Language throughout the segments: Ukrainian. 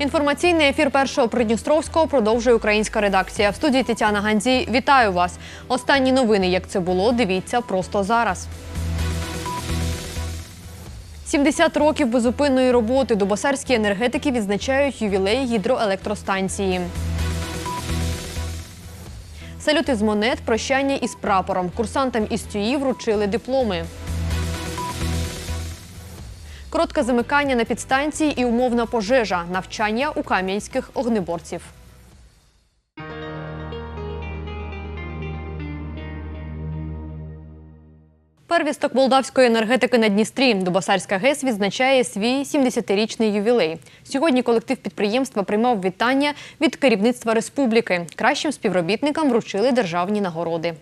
Інформаційний ефір першого Придністровського продовжує українська редакція. В студії Тетяна Гандзій. Вітаю вас. Останні новини, як це було, дивіться просто зараз. 70 років безупинної роботи дубосарські енергетики відзначають ювілей гідроелектростанції. Салют із монет, прощання із прапором. Курсантам із ТЮІ вручили дипломи. Коротке замикання на підстанції і умовна пожежа. Навчання у кам'янських огнеборців. Первісток молдавської енергетики на Дністрі Дубосарська ГЕС відзначає свій 70-річний ювілей. Сьогодні колектив підприємства приймав вітання від керівництва республіки. Кращим співробітникам вручили державні нагороди.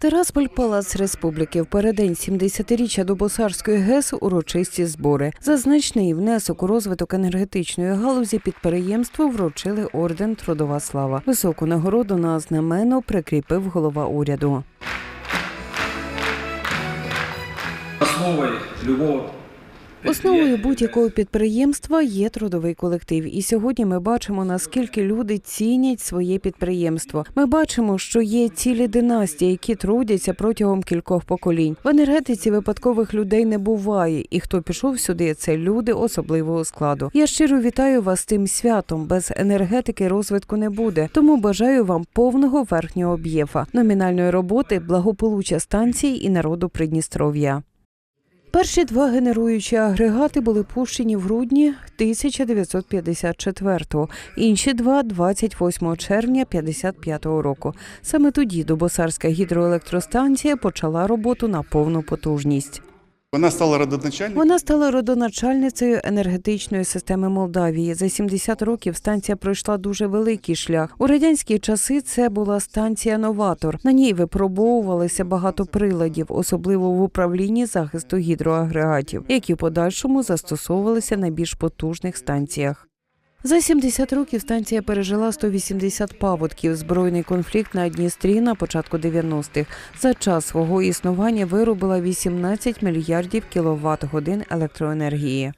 Терасполь Палац Республіки в передень 70-річчя Добосарської ГЕС урочисті збори. За значний внесок у розвиток енергетичної галузі підприємству вручили орден Трудова слава. Високу нагороду на знамено прикріпив голова уряду. Основою любого Основою будь-якого підприємства є трудовий колектив. І сьогодні ми бачимо, наскільки люди цінять своє підприємство. Ми бачимо, що є цілі династії, які трудяться протягом кількох поколінь. В енергетиці випадкових людей не буває, і хто пішов сюди, це люди особливого складу. Я щиро вітаю вас тим святом. Без енергетики розвитку не буде. Тому бажаю вам повного верхнього об'єфа, номінальної роботи, благополуччя станції і народу Придністров'я. Перші два генеруючі агрегати були пущені в грудні 1954-го, інші два – 28 червня 55-го року. Саме тоді Дубосарська гідроелектростанція почала роботу на повну потужність. Вона стала родоначальницею? Вона стала родоначальницею енергетичної системи Молдавії. За 70 років станція пройшла дуже великий шлях. У радянські часи це була станція новатор. На ній випробовувалися багато приладів, особливо в управлінні захисту гідроагрегатів, які в подальшому застосовувалися на більш потужних станціях. За 70 років станція пережила 180 паводків. Збройний конфлікт на Дністрі на початку 90-х. За час свого існування виробила 18 мільярдів кіловат годин електроенергії.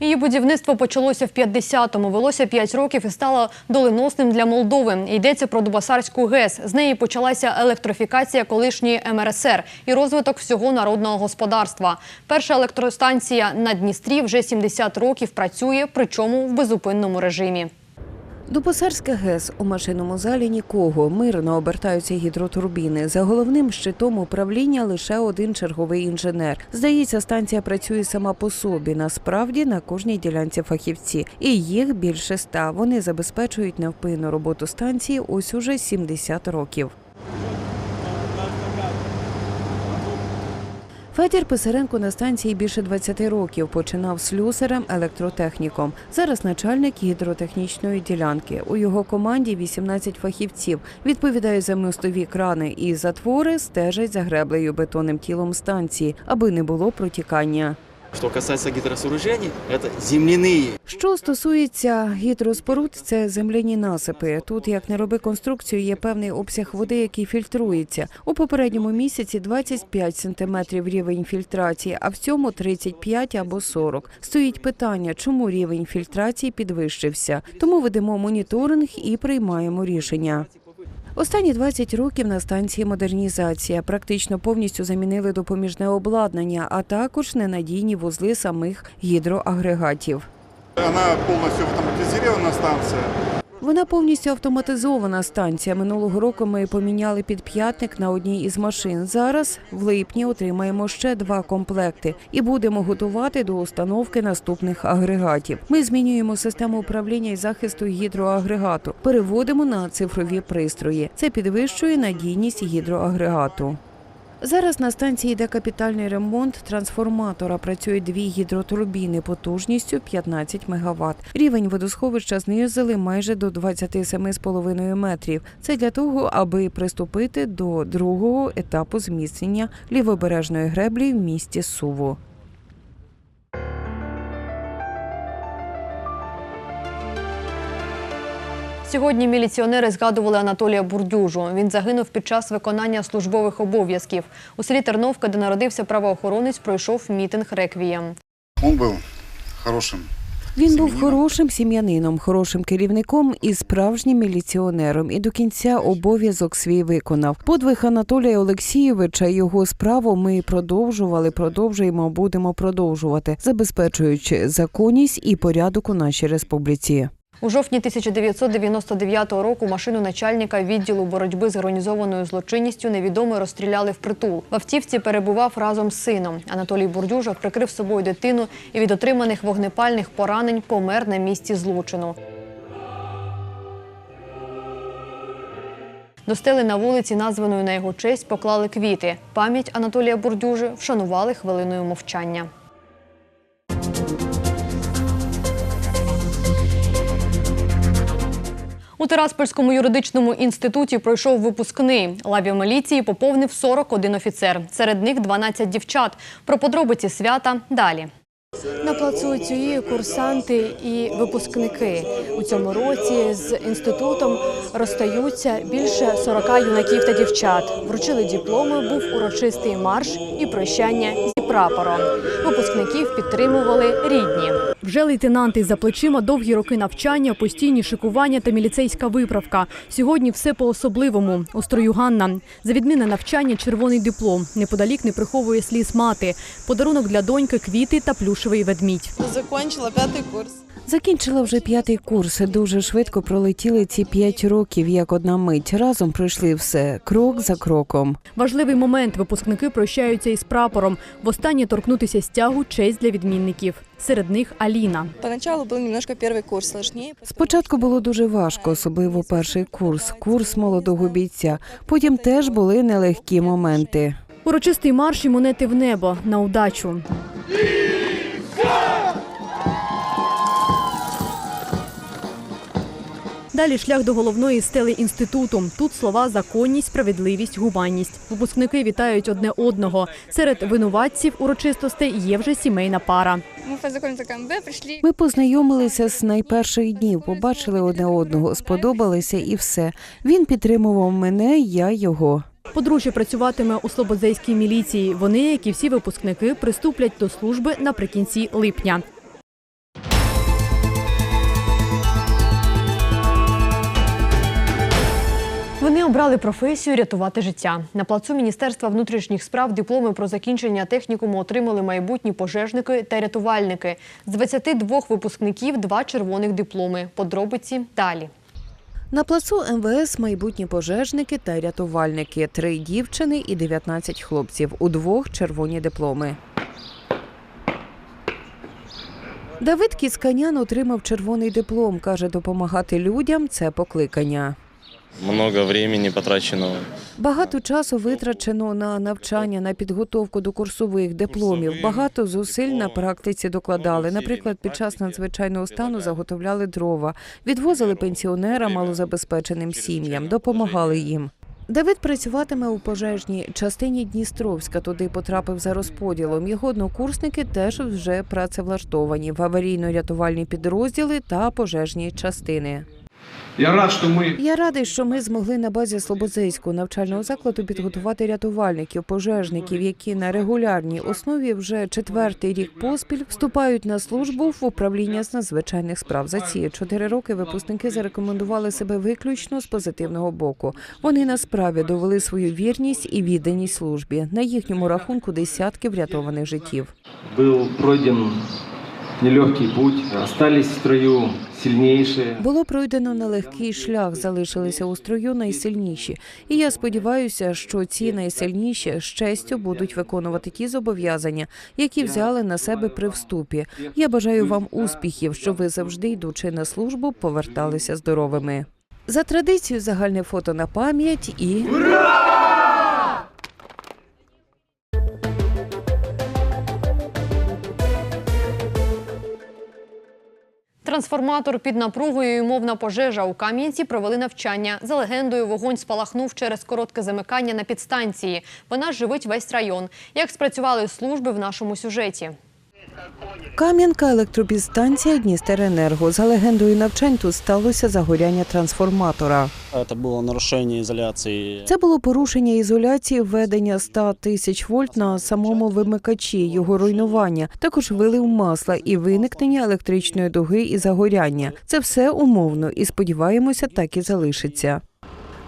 Її будівництво почалося в 50-му, велося 5 років і стало доленосним для Молдови. Йдеться про Дубасарську ГЕС. З неї почалася електрифікація колишньої МРСР і розвиток всього народного господарства. Перша електростанція на Дністрі вже 70 років працює, причому в безупинному режимі. Дубосарська ГЕС у машинному залі нікого. Мирно обертаються гідротурбіни. За головним щитом управління лише один черговий інженер. Здається, станція працює сама по собі. Насправді на кожній ділянці фахівці. І їх більше ста. Вони забезпечують невпинну роботу станції ось уже 70 років. Федір Писаренко на станції більше 20 років починав слюсарем електротехніком. Зараз начальник гідротехнічної ділянки. У його команді 18 фахівців. Відповідають за мостові крани і затвори, стежать за греблею бетонним тілом станції, аби не було протікання. Что касается гидросооружений, это земляные. Що стосується гідроспоруд, це земляні насипи. Тут, як не роби конструкцію, є певний обсяг води, який фільтрується. У попередньому місяці 25 сантиметрів рівень фільтрації, а в цьому 35 або 40. Стоїть питання, чому рівень фільтрації підвищився. Тому ведемо моніторинг і приймаємо рішення. Останні 20 років на станції модернізація. Практично повністю замінили допоміжне обладнання, а також ненадійні вузли самих гідроагрегатів. Вона повністю автоматизована станция. Вона повністю автоматизована станція. Минулого року ми поміняли підп'ятник на одній із машин. Зараз в липні отримаємо ще два комплекти і будемо готувати до установки наступних агрегатів. Ми змінюємо систему управління і захисту гідроагрегату, переводимо на цифрові пристрої. Це підвищує надійність гідроагрегату. Зараз на станції йде капітальний ремонт трансформатора. Працюють дві гідротурбіни потужністю 15 МВт. Рівень водосховища знизили майже до 27,5 метрів. Це для того, аби приступити до другого етапу зміцнення лівобережної греблі в місті Суву. Сьогодні міліціонери згадували Анатолія Бурдюжу. Він загинув під час виконання службових обов'язків. У селі Терновка, де народився правоохоронець, пройшов мітинг реквієм. Он был хорошим. Він був хорошим сім'янином, хорошим керівником і справжнім міліціонером. І до кінця обов'язок свій виконав. Подвиг Анатолія Олексійовича і його справу ми продовжували, продовжуємо, будемо продовжувати, забезпечуючи законність і порядок у нашій республіці. У жовтні 1999 року машину начальника відділу боротьби з організованою злочинністю невідомі розстріляли впритул. В автівці перебував разом з сином. Анатолій Бурдюжа прикрив собою дитину і від отриманих вогнепальних поранень помер на місці злочину. До стели на вулиці, названої на його честь, поклали квіти. Пам'ять Анатолія Бурдюжи вшанували хвилиною мовчання. У Тираспольському юридичному інституті пройшов випускний. Лаві міліції поповнив 41 офіцер. Серед них 12 дівчат. Про подробиці свята далі. На плацу цієї курсанти і випускники у цьому році з інститутом розстаються більше 40 юнаків та дівчат. Вручили дипломи, був урочистий марш і прощання зі прапором. Випускників підтримували рідні. Вже лейтенанти за плечима довгі роки навчання, постійні шикування та міліцейська виправка. Сьогодні все по-особливому. У строю Ганна. За відмінне навчання червоний диплом. Неподалік не приховує сліз мати. Подарунок для доньки квіти та плюшевий ведмідь. Закончила п'ятий курс. Закінчила вже п'ятий курс. Дуже швидко пролетіли ці п'ять років, як одна мить. Разом пройшли все крок за кроком. Важливий момент. Випускники прощаються із прапором. Востаннє торкнутися стягу честь для відмінників. Серед них Аліна. Поначалу был немножко первый курс сложнее. Спочатку було дуже важко, особливо перший курс, курс молодого бійця. Потім теж були нелегкі моменти. Урочистий марш і монети в небо на удачу. Далі шлях до головної стели інституту. Тут слова законність, справедливість, гуманність. Випускники вітають одне одного. Серед винуватців урочистостей є вже сімейна пара. Ми познайомилися з найперших днів, побачили одне одного, сподобалися і все. Він підтримував мене, я його. Подружжя працюватиме у Слободзейській міліції. Вони, як і всі випускники, приступлять до служби наприкінці липня. Обрали професію рятувати життя. На плацу Міністерства внутрішніх справ дипломи про закінчення технікуму отримали майбутні пожежники та рятувальники. З 22 випускників два червоних дипломи. Подробиці далі. На плацу МВС майбутні пожежники та рятувальники, три дівчини і 19 хлопців. У двох червоні дипломи. Давид Кісканян отримав червоний диплом. каже, допомагати людям це покликання. Много времени потрачено. Багато часу витрачено на навчання, на підготовку до курсових дипломів. Багато зусиль на практиці докладали. Наприклад, під час надзвичайного стану заготовляли дрова, відвозили пенсіонерам, малозабезпеченим сім'ям, допомагали їм. Давид працюватиме у пожежній частині Дністровська. Туди потрапив за розподілом. Його однокурсники теж вже працевлаштовані в аварійно-рятувальні підрозділи та пожежні частини. Я рад, что мы Я радий, що ми змогли на базі Слободзейського навчального закладу підготувати рятувальників, пожежників, які на регулярній основі вже четвертий рік поспіль вступають на службу в управління з надзвичайних справ. За ці чотири роки випускники зарекомендували себе виключно з позитивного боку. Вони на справі довели свою вірність і відданість службі. На їхньому рахунку десятки врятованих життів. был пройден нелегкий путь, остались в строю сильнейшие. Було пройдено нелегкий шлях, залишилися у строю найсильніші. І я сподіваюся, що ці найсильніші з честю будуть виконувати ті зобов'язання, які взяли на себе при вступі. Я бажаю вам успіхів, щоб ви завжди, йдучи на службу, поверталися здоровими. За традицією загальне фото на пам'ять і Трансформатор під напругою і мовна пожежа у Кам'янці провели навчання. За легендою, вогонь спалахнув через коротке замикання на підстанції. Вона живить весь район. Як спрацювали служби в нашому сюжеті? Кам'янка електропідстанція Дністеренерго. За легендою навчань тут сталося загоряння трансформатора. Это было нарушение изоляции. Це було порушення ізоляції введення 100 тисяч вольт на самому вимикачі, його руйнування, також вилив масла і виникнення електричної дуги і загоряння. Це все умовно і сподіваємося, так і залишиться.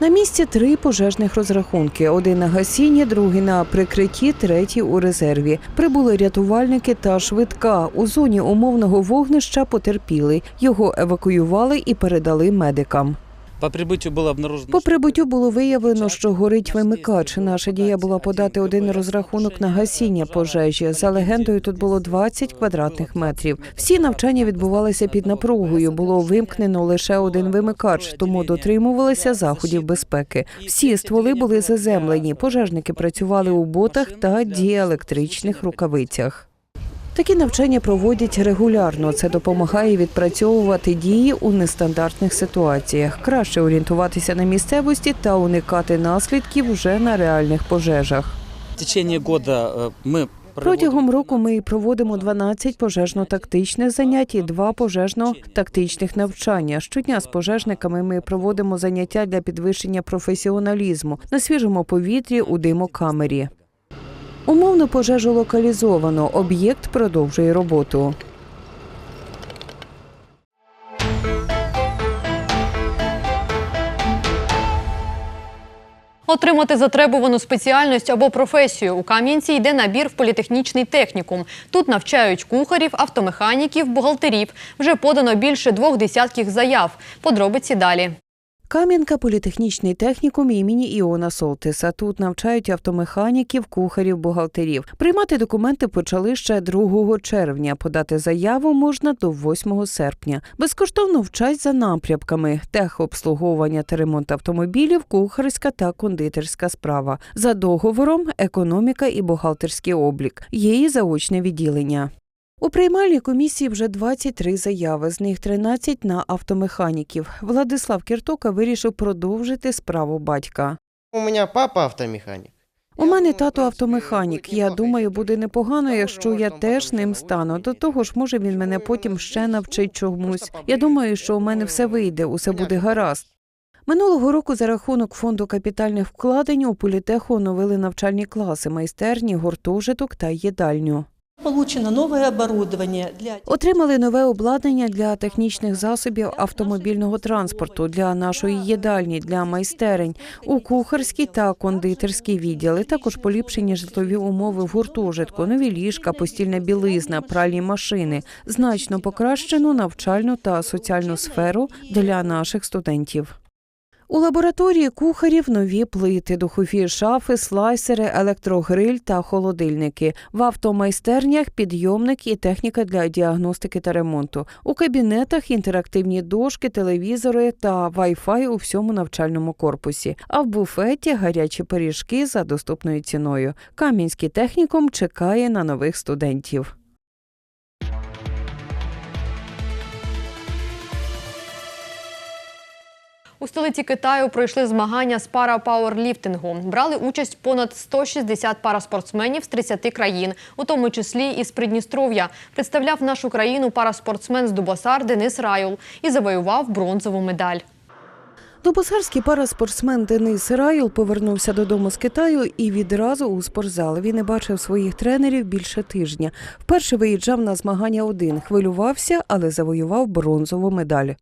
На місці три пожежних розрахунки: один на гасінні, другий на прикритті, третій у резерві. Прибули рятувальники та швидка. У зоні умовного вогнища потерпіли. Його евакуювали і передали медикам. По прибуттю було виявлено, що горить вимикач. Наша дія була подати один розрахунок на гасіння пожежі. За легендою, тут було 20 квадратних метрів. Всі навчання відбувалися під напругою. Було вимкнено лише один вимикач, тому дотримувалися заходів безпеки. Всі стволи були заземлені. Пожежники працювали у ботах та діелектричних рукавицях. Такі навчання проводять регулярно. Це допомагає відпрацьовувати дії у нестандартних ситуаціях, краще орієнтуватися на місцевості та уникати наслідків вже на реальних пожежах. В течение года э, мы Протягом року ми проводимо 12 пожежно-тактичних занять і два пожежно-тактичних навчання. Щодня з пожежниками ми проводимо заняття для підвищення професіоналізму на свіжому повітрі у димокамері. Умовно пожежу локалізовано. Об'єкт продовжує роботу. Отримати затребувану спеціальність або професію у Кам'янці йде набір в політехнічний технікум. Тут навчають кухарів, автомеханіків, бухгалтерів. Вже подано більше двох десятків заяв. Подробиці далі. Кам'янка політехнічний технікум імені Іона Солтиса. Тут навчають автомеханіків, кухарів, бухгалтерів. Приймати документи почали ще 2 червня. Подати заяву можна до 8 серпня. Безкоштовно вчать за напрямками: техобслуговування та ремонт автомобілів, кухарська та кондитерська справа. За договором економіка і бухгалтерський облік. Є і заочне відділення. У приймальній комісії вже 23 заяви, з них 13 на автомеханіків. Владислав Кіртока вирішив продовжити справу батька. У меня папа автомеханик. У мене тато автомеханік. Я думаю, буде непогано, якщо я теж ним стану. До того ж, може він мене потім ще навчить чомусь. Я думаю, що у мене все вийде, усе буде гаразд. Минулого року за рахунок фонду капітальних вкладень у політеху оновили навчальні класи, майстерні, гуртожиток та їдальню. Получено новое оборудование для Отримали нове обладнання для технічних засобів автомобільного транспорту, для нашої їдальні, для майстерень, у кухарській та кондитерській відділи. Також поліпшені житлові умови в гуртожитку, нові ліжка, постільна білизна, пральні машини, значно покращену навчальну та соціальну сферу для наших студентів. У лабораторії кухарів нові плити, духові шафи, слайсери, електрогриль та холодильники. В автомайстернях підйомник і техніка для діагностики та ремонту. У кабінетах інтерактивні дошки, телевізори та Wi-Fi у всьому навчальному корпусі. А в буфеті гарячі пиріжки за доступною ціною. Кам'янський технікум чекає на нових студентів. У столиці Китаю пройшли змагання з пара-пауерліфтингу. Брали участь понад 160 параспортсменів з 30 країн, у тому числі і з Придністров'я. Представляв нашу країну параспортсмен з Дубасар Денис Раюл і завоював бронзову медаль. Дубосарський параспортсмен Денис Раюл повернувся додому з Китаю і відразу у спортзал. Він не бачив своїх тренерів більше тижня. Вперше виїжджав на змагання один, хвилювався, але завоював бронзову медаль.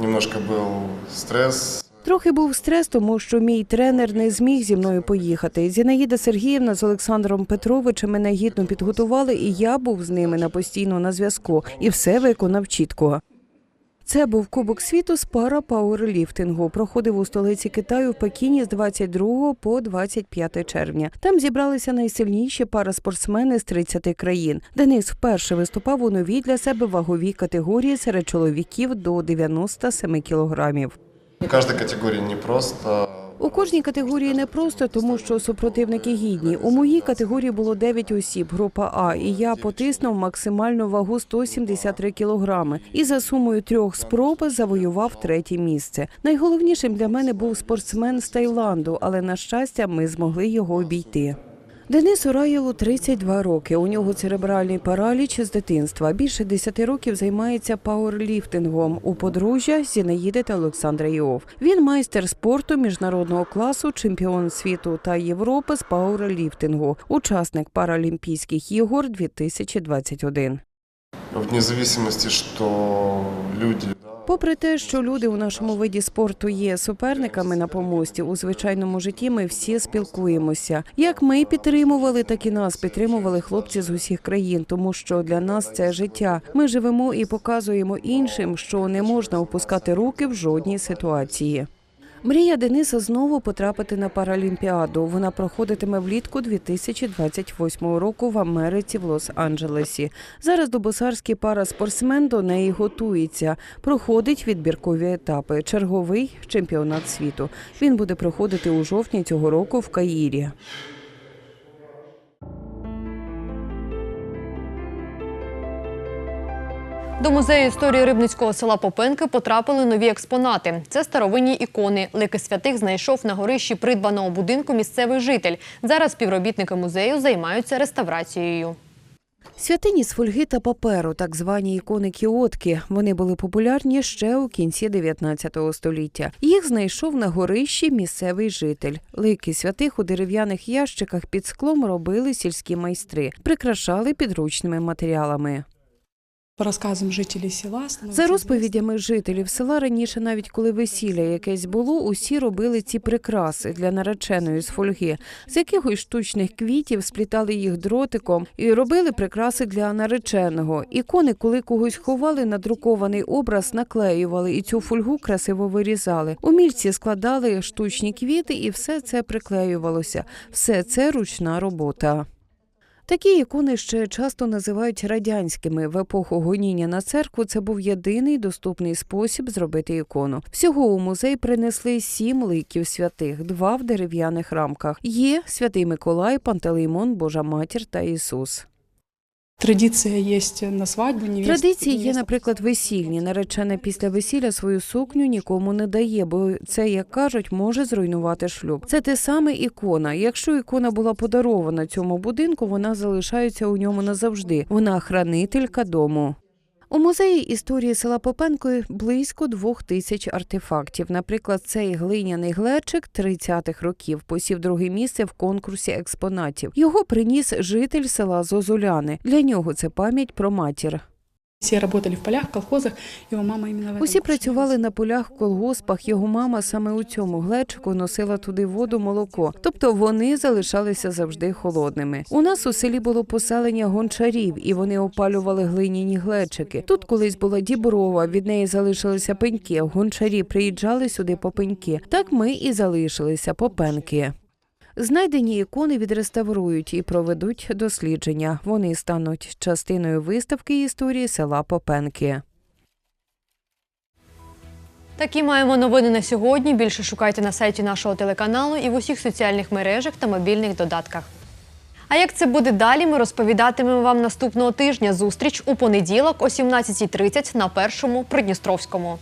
Немножко був стрес. Трохи був стрес, тому що мій тренер не зміг зі мною поїхати. Зінаїда Сергіївна з Олександром Петровичем мене гідно підготували, і я був з ними на постійно на зв'язку і все виконав чітко. Це був Кубок світу з пара-пауерліфтингу. Проходив у столиці Китаю в Пекіні з 22 по 25 червня. Там зібралися найсильніші параспортсмени з 30 країн. Денис вперше виступав у новій для себе ваговій категорії серед чоловіків до 97 кілограмів. Кожна категорія не просто. У кожній категорії не просто, тому що супротивники гідні. У моїй категорії було 9 осіб, група А, і я потиснув максимальну вагу 173 кілограми. І за сумою трьох спроб завоював третє місце. Найголовнішим для мене був спортсмен з Таїланду, але на щастя, ми змогли його обійти. Денису Раєлу 32 роки. У нього церебральний параліч з дитинства. Більше 10 років займається пауерліфтингом. У подружжя Зінаїди та Олександра Іов. Він майстер спорту міжнародного класу, чемпіон світу та Європи з пауерліфтингу, учасник Паралімпійських ігор 2021. Вне зависимости, что люди... Попри те, що люди у нашому виді спорту є суперниками на помості, у звичайному житті ми всі спілкуємося. Як ми підтримували, так і нас підтримували хлопці з усіх країн, тому що для нас це життя. Ми живемо і показуємо іншим, що не можна опускати руки в жодній ситуації. Мрія Дениса знову потрапити на Паралімпіаду. Вона проходитиме влітку 2028 року в Америці в Лос-Анджелесі. Зараз добосарський параспортсмен до неї готується. Проходить відбіркові етапи. Черговий чемпіонат світу. Він буде проходити у жовтні цього року в Каїрі. До музею історії рибницького села Попенки потрапили нові експонати. Це старовинні ікони. Лики святих знайшов на горищі придбаного будинку місцевий житель. Зараз співробітники музею займаються реставрацією. Святині з фольги та паперу, так звані ікони кіотки. Вони були популярні ще у кінці 19 століття. Їх знайшов на горищі місцевий житель. Лики святих у дерев'яних ящиках під склом робили сільські майстри, прикрашали підручними матеріалами. По рассказам жителей села... За розповідями жителів села раніше, навіть коли весілля якесь було, усі робили ці прикраси для нареченої з фольги. З якихось штучних квітів сплітали їх дротиком і робили прикраси для нареченого. Ікони, коли когось ховали, надрукований образ наклеювали і цю фольгу красиво вирізали. Умільці складали штучні квіти, і все це приклеювалося. Все це ручна робота. Такі ікони ще часто називають радянськими. В епоху гоніння на церкву це був єдиний доступний спосіб зробити ікону. Всього у музей принесли сім ликів святих, два в дерев'яних рамках. Є святий Миколай, Пантелеймон, Божа Матір та Ісус. Традиція є на свадьбу, невеста, Традиції є, наприклад, весільні. Наречена після весілля свою сукню нікому не дає, бо це, як кажуть, може зруйнувати шлюб. Це те саме ікона. Якщо ікона була подарована цьому будинку, вона залишається у ньому назавжди. Вона хранителька дому. У музеї історії села Попенко близько двох тисяч артефактів. Наприклад, цей глиняний глечик 30-х років посів друге місце в конкурсі експонатів. Його приніс житель села Зозуляни. Для нього це пам'ять про матір. Всі працювали в полях, колхозах, його мама іменно в Усі працювали на полях, колгоспах. Його мама саме у цьому глечику носила туди воду, молоко. Тобто вони залишалися завжди холодними. У нас у селі було поселення гончарів, і вони опалювали глиняні глечики. Тут колись була діброва, від неї залишилися пеньки. Гончарі приїжджали сюди по пеньки. Так ми і залишилися по пенки. Знайдені ікони відреставрують і проведуть дослідження. Вони стануть частиною виставки історії села Попенки. Такі маємо новини на сьогодні. Більше шукайте на сайті нашого телеканалу і в усіх соціальних мережах та мобільних додатках. А як це буде далі, ми розповідатимемо вам наступного тижня. Зустріч у понеділок о 17.30 на першому Придністровському.